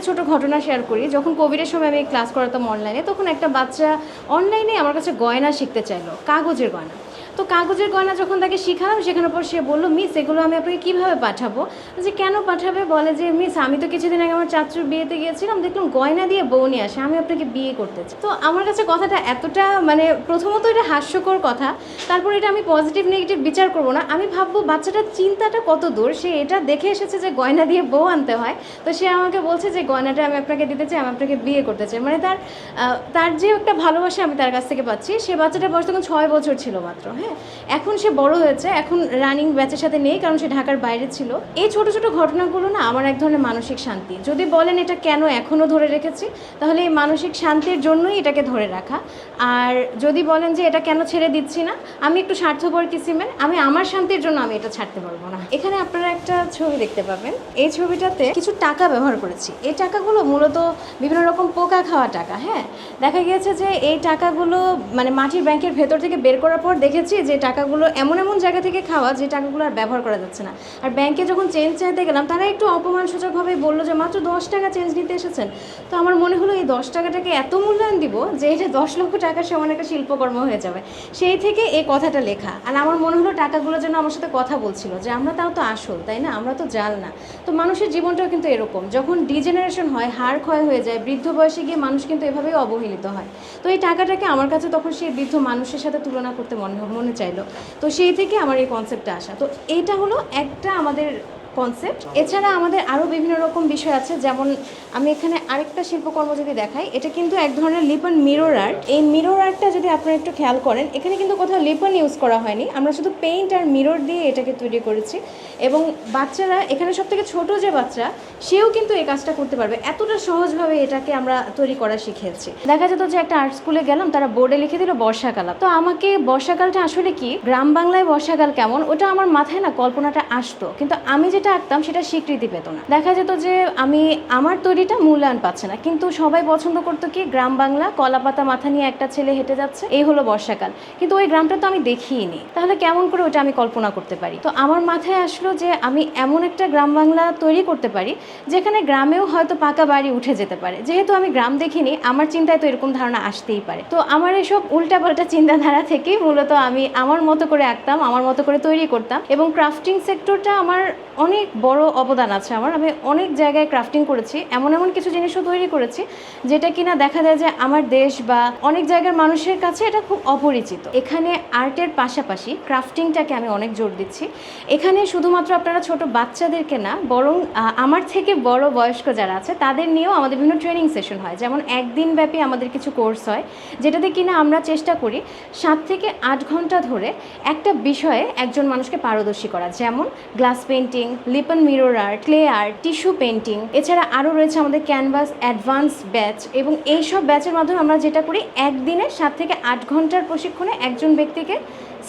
একটা ছোট ঘটনা শেয়ার করি। যখন কোভিডের সময় আমি ক্লাস করাতাম অনলাইনে তখন একটা বাচ্চা অনলাইনে আমার কাছে গয়না শিখতে চাইলো, কাগজের গয়না। তো কাগজের গয়না যখন তাকে শিখালাম সেখানের পর সে বলল, মিস, এগুলো আমি আপনাকে কীভাবে পাঠাবো? যে কেন পাঠাবে? বলে যে, মিস, আমি তো কিছুদিন আগে আমার চাচুর বিয়েতে গিয়েছিলাম, দেখলাম গয়না দিয়ে বউ নিয়ে আসে, আমি আপনাকে বিয়ে করতে চাই। তো আমার কাছে কথাটা এতটা মানে প্রথমত এটা হাস্যকর কথা, তারপর এটা আমি পজিটিভ নেগেটিভ বিচার করব না। আমি ভাববো, বাচ্চাটার চিন্তাটা কত দূর? সে এটা দেখে এসেছে যে গয়না দিয়ে বউ আনতে হয়। তো সে আমাকে বলছে যে, গয়নাটা আমি আপনাকে দিতে চাই, আমি আপনাকে বিয়ে করতে চাই। মানে তার তার যে একটা ভালোবাসা আমি তার কাছ থেকে পাচ্ছি। সে বাচ্চাটা বয়স তখন ছয় বছর ছিল মাত্র। হ্যাঁ এখন সে বড় হয়েছে, এখন রানিং ব্যাচের সাথে নেই কারণ সে ঢাকার বাইরে ছিল। এই ছোট ছোট ঘটনাগুলো না আমার এক ধরনের মানসিক শান্তি। যদি বলেন এটা কেন এখনও ধরে রেখেছি, তাহলে এই মানসিক শান্তির জন্যই এটাকে ধরে রাখা। আর যদি বলেন যে এটা কেন ছেড়ে দিচ্ছি না, আমি একটু স্বার্থপর কিসিমের, আমি আমার শান্তির জন্য আমি এটা ছাড়তে পারব না। এখানে আপনারা একটা ছবি দেখতে পাবেন। এই ছবিটাতে কিছু টাকা ব্যবহার করেছি। এই টাকাগুলো মূলত বিভিন্ন রকম পোকা খাওয়া টাকা হ্যাঁ? দেখা গিয়েছে যে এই টাকাগুলো মানে মাটির ব্যাংকের ভেতর থেকে বের করার পর দেখেছি যে টাকাগুলো এমন এমন জায়গা থেকে খাওয়া যে টাকাগুলো আর ব্যবহার করা যাচ্ছে না। আর ব্যাংকে যখন চেঞ্জ চাইতে গেলাম, তারা একটু অপমানসূচকভাবে বলল যে মাত্র দশ টাকা চেঞ্জ নিতে এসেছেন। তো আমার মনে হলো এই দশ টাকাটাকে এত মূল্যায়ন দিব যে এটা দশ লক্ষ টাকার সমান একটা শিল্পকর্ম হয়ে যাবে। সেই থেকে এই কথাটা লেখা। আর আমার মনে হলো টাকাগুলো যেন আমার সাথে কথা বলছিল যে আমরা তাও তো আসল, তাই না? আমরা তো জাল না। তো মানুষের জীবনটাও কিন্তু এরকম। যখন ডিজেনারেশন হয়, হাড় ক্ষয় হয়ে যায়, বৃদ্ধ বয়সে গিয়ে মানুষ কিন্তু এভাবেই অবহেলিত হয়। তো এই টাকাটাকে আমার কাছে তখন সেই বৃদ্ধ মানুষের সাথে তুলনা করতে মনে মনে চাইলো। তো সেই থেকে আমার এই কনসেপ্টটা আসা। তো এইটা হলো একটা আমাদের কনসেপ্ট এছাড়া আমাদের আরও বিভিন্ন রকম বিষয় আছে, যেমন আমি এখানে আরেকটা শিল্পকর্ম যদি দেখাই, এটা কিন্তু এক ধরনের লিপন মিরর আর্ট এই মিরর আর্টটা যদি আপনারা একটু খেয়াল করেন, এখানে কিন্তু কোথাও লিপন ইউজ করা হয়নি। আমরা শুধু পেইন্ট আর মিরর দিয়ে এটাকে তৈরি করেছি। এবং বাচ্চারা, এখানে সব থেকে ছোটো যে বাচ্চা, সেও কিন্তু এই কাজটা করতে পারবে। এতটা সহজভাবে এটাকে আমরা তৈরি করা শিখেছি। দেখা যেত যে একটা আর্ট স্কুলে গেলাম, তারা বোর্ডে লিখে দিল বর্ষাকাল। তো আমাকে বর্ষাকালটা আসলে কি? গ্রাম বাংলায় বর্ষাকাল কেমন? ওটা আমার মাথায় না কল্পনাটা আসতো। কিন্তু আমি যেটা আঁকতাম, সেটা স্বীকৃতি পেত না। দেখা যেত যে আমি, আমার তৈরিটা মূল্যায়ন পাচ্ছে না। কিন্তু সবাই পছন্দ করতো কি, গ্রাম বাংলা, কলাপাতা মাথা নিয়ে একটা ছেলে হেঁটে যাচ্ছে। এই হলো বর্ষাকাল। কিন্তু ওই গ্রামটা তো আমি দেখিনি তাহলে কেমন করে ওটা আমি কল্পনা করতে পারি? তো আমার মাথায় আসলো যে আমি এমন একটা গ্রাম বাংলা তৈরি করতে পারি, যেখানে গ্রামেও হয়তো পাকা বাড়ি উঠে যেতে পারে। যেহেতু আমি গ্রাম দেখিনি, আমার চিন্তায় তো এরকম ধারণা আসতেই পারে। তো আমার এসব উল্টাপাল্টা চিন্তাধারা থেকেই মূলত আমি আমার মতো করে আঁকতাম, আমার মতো করে তৈরি করতাম এবং ক্রাফটিং সেক্টরটা আমার অনেক বড় অবদান আছে আমার। আমি অনেক জায়গায় ক্রাফটিং করেছি, এমন এমন কিছু জিনিসও তৈরি করেছি, যেটা কিনা দেখা যায় যে আমার দেশ বা অনেক জায়গার মানুষের কাছে এটা খুব অপরিচিত। এখানে আর্টের পাশাপাশি ক্রাফটিংটাকে আমি অনেক জোর দিচ্ছি। এখানে শুধুমাত্র আপনারা ছোট বাচ্চাদেরকে না, বরং আমার থেকে বড় বয়স্ক যারা আছে, তাদের নিয়েও আমাদের বিভিন্ন ট্রেনিং সেশন হয়। যেমন একদিন ব্যাপী আমাদের কিছু কোর্স হয়, যেটাতে কিনা আমরা চেষ্টা করি সাত থেকে আট ঘণ্টা ধরে একটা বিষয়ে একজন মানুষকে পারদর্শী করা। যেমন glass painting lippan mirror art clay art tissue painting এছাড়া আরও রয়েছে আমাদের ক্যানভাস, অ্যাডভান্স ব্যাচ এবং এই সব ব্যাচের মাধ্যমে আমরা যেটা করি, একদিনে সাত থেকে আট ঘণ্টার প্রশিক্ষণে একজন ব্যক্তিকে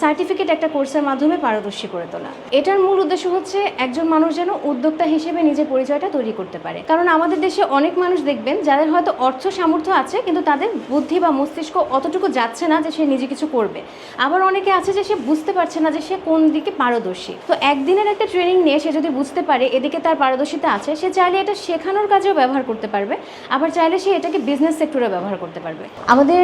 সার্টিফিকেট একটা কোর্সের মাধ্যমে পারদর্শী করে তোলা। এটার মূল উদ্দেশ্য হচ্ছে একজন মানুষ যেন উদ্যোক্তা হিসেবে নিজের পরিচয়টা তৈরি করতে পারে। কারণ আমাদের দেশে অনেক মানুষ দেখবেন, যাদের হয়তো অর্থ সামর্থ্য আছে, কিন্তু তাদের বুদ্ধি বা মস্তিষ্ক অতটুকু যাচ্ছে না যে সে নিজে কিছু করবে। আবার অনেকে আছে যে সে বুঝতে পারছে না যে সে কোন দিকে পারদর্শী। তো একদিনের একটা ট্রেনিং নিয়ে সে যদি বুঝতে পারে এদিকে তার পারদর্শিতা আছে, সে চাইলে এটা শেখানোর কাজেও ব্যবহার করতে পারবে। আবার চাইলে সে এটাকে বিজনেস সেক্টরে ব্যবহার করতে পারবে। আমাদের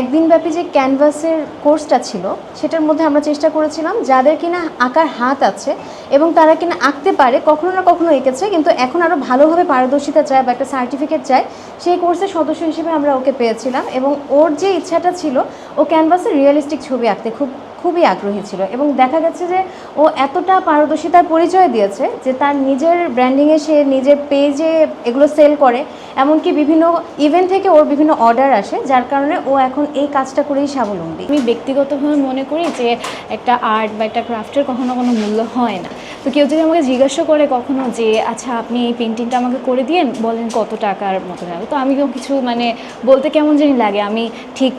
একদিনব্যাপী যে ক্যানভাসের কোর্সটা ছিল, সেটার মধ্যে আমরা চেষ্টা করেছিলাম যাদের কিনা আঁকার হাত আছে এবং তারা কিনা আঁকতে পারে, কখনো না কখনো এঁকেছে, কিন্তু এখন আরও ভালোভাবে পারদর্শিতা চায় বা একটা সার্টিফিকেট চায়, সেই কোর্সের সদস্য হিসেবে আমরা ওকে পেয়েছিলাম এবং ওর যে ইচ্ছাটা ছিল, ও ক্যানভাসে রিয়েলিস্টিক ছবি আঁকতে খুব খুবই আগ্রহী ছিল এবং দেখা গেছে যে ও এতটা পারদর্শিতার পরিচয় দিয়েছে যে তার নিজের ব্র্যান্ডিংয়ে সে নিজের পেজে এগুলো সেল করে, এমনকি বিভিন্ন ইভেন্ট থেকে ওর বিভিন্ন অর্ডার আসে, যার কারণে ও এখন এই কাজটা করেই স্বাবলম্বী। আমি ব্যক্তিগতভাবে মনে করি যে একটা আর্ট বা একটা ক্রাফটের কখনো কোনো মূল্য হয় না। তো কেউ যদি আমাকে জিজ্ঞাসা করে কখনো যে আচ্ছা আপনি এই পেন্টিংটা আমাকে করে দিয়েন? বলেন, কত টাকার মতো যাবে? তো আমি কিছু মানে বলতে কেমন জানি লাগে। আমি ঠিক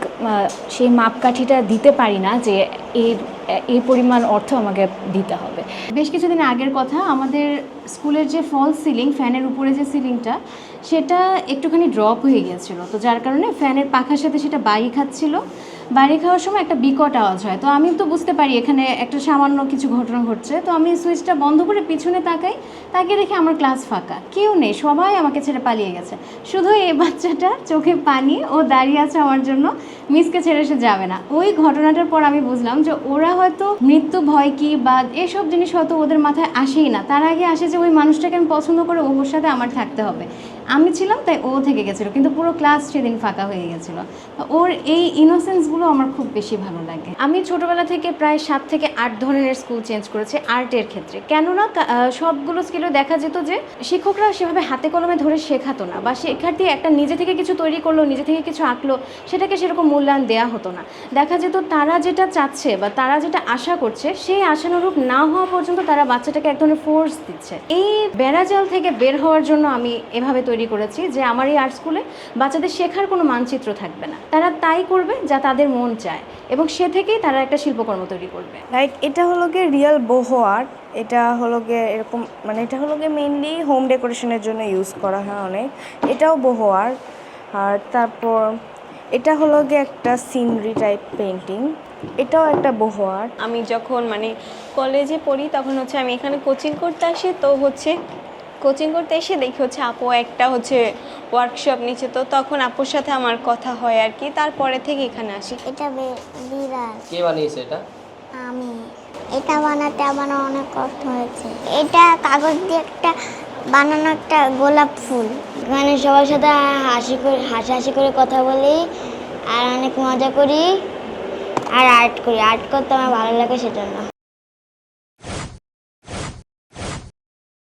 সেই মাপকাঠিটা দিতে পারি না যে এর এই পরিমাণ অর্থ আমাকে দিতে হবে। বেশ কিছুদিন আগের কথা, আমাদের স্কুলের যে ফল সিলিং, ফ্যানের উপরে যে সিলিংটা, সেটা একটুখানি ড্রপ হয়ে গিয়েছিল। তো যার কারণে ফ্যানের পাখার সাথে সেটা বাই খাচ্ছিল। বাড়ি খাওয়ার সময় একটা বিকট আওয়াজ হয়। তো আমি তো বুঝতে পারি এখানে একটা সামান্য কিছু ঘটনা ঘটছে। তো আমি সুইচটা বন্ধ করে পিছনে তাকাই, তাকিয়ে দেখি আমার ক্লাস ফাঁকা। কেউ নেই, সবাই আমাকে ছেড়ে পালিয়ে গেছে। শুধু এই বাচ্চাটা চোখে পানি, ও দাঁড়িয়ে আছে আমার জন্য, মিসকে ছেড়ে সে যাবে না। ওই ঘটনাটার পর আমি বুঝলাম যে ওরা হয়তো মৃত্যু ভয় কি বা এসব জিনিস হয়তো ওদের মাথায় আসেই না। তার আগে আসে যে ওই মানুষটাকে আমি পছন্দ করে ওর সাথে আমার থাকতে হবে। আমি ছিলাম, তাই ও থেকে গেছিল। কিন্তু পুরো ক্লাস সেদিন ফাঁকা হয়ে গেছিল। ওর এই ইনোসেন্সগুলো আমার খুব বেশি ভালো লাগে। আমি ছোটোবেলা থেকে প্রায় সাত থেকে আট ধরনের স্কুল চেঞ্জ করেছি আর্টের ক্ষেত্রে। কেননা সবগুলো স্কিলও দেখা যেত যে, শিক্ষকরা সেভাবে হাতে কলমে ধরে শেখাতো না বা শিক্ষার্থী একটা নিজে থেকে কিছু তৈরি করল, নিজে থেকে কিছু আঁকলো, সেটাকে সেরকম মূল্যায়ন দেওয়া হতো না। দেখা যেত তারা যেটা চাচ্ছে বা তারা যেটা আশা করছে, সেই আশানুরূপ না হওয়া পর্যন্ত তারা বাচ্চাটাকে এক ধরনের ফোর্স দিচ্ছে। এই বেড়াজাল থেকে বের হওয়ার জন্য আমি এভাবে তৈরি করেছি যে আমার এই আর্ট স্কুলে বাচ্চাদের শেখার কোনো মানচিত্র থাকবে না। তারা তাই করবে যা তাদের মন চায় এবং সে থেকেই তারা একটা শিল্পকর্ম তৈরি করবে। লাইক এটা হলো গিয়ে রিয়েল বোহো আর্ট এটা হলো গিয়ে এরকম মানে এটা হলো গিয়ে মেইনলি হোম ডেকোরেশনের জন্য ইউজ করা হয় অনেক। এটাও বোহো আর্ট আর তারপর এটা হলো গিয়ে একটা সিনারি টাইপ পেন্টিং এটাও একটা বহু আর্ট আমি যখন মানে কলেজে পড়ি তখন হচ্ছে আমি এখানে কোচিং করতে আসি তো হচ্ছে কোচিং করতে এসে দেখি হচ্ছে আপু একটা হচ্ছে ওয়ার্কশপ নিচ্ছে তো তখন আপুর সাথে আমার কথা হয় আর কি। তারপরে থেকে এখানে আসি। এটা বিড়াল কে বানিয়েছে এটা? আমি। এটা বানাতে আমার অনেক কষ্ট হয়েছে। এটা কাগজ দিয়ে একটা বানানো একটা গোলাপ ফুল। এখানে সবার সাথে হাসি করে হাসাহাসি করে কথা বলি আর অনেক মজা করি আর আর্ট করি। আর্ট করতে আমার ভালো লাগে সেজন্য।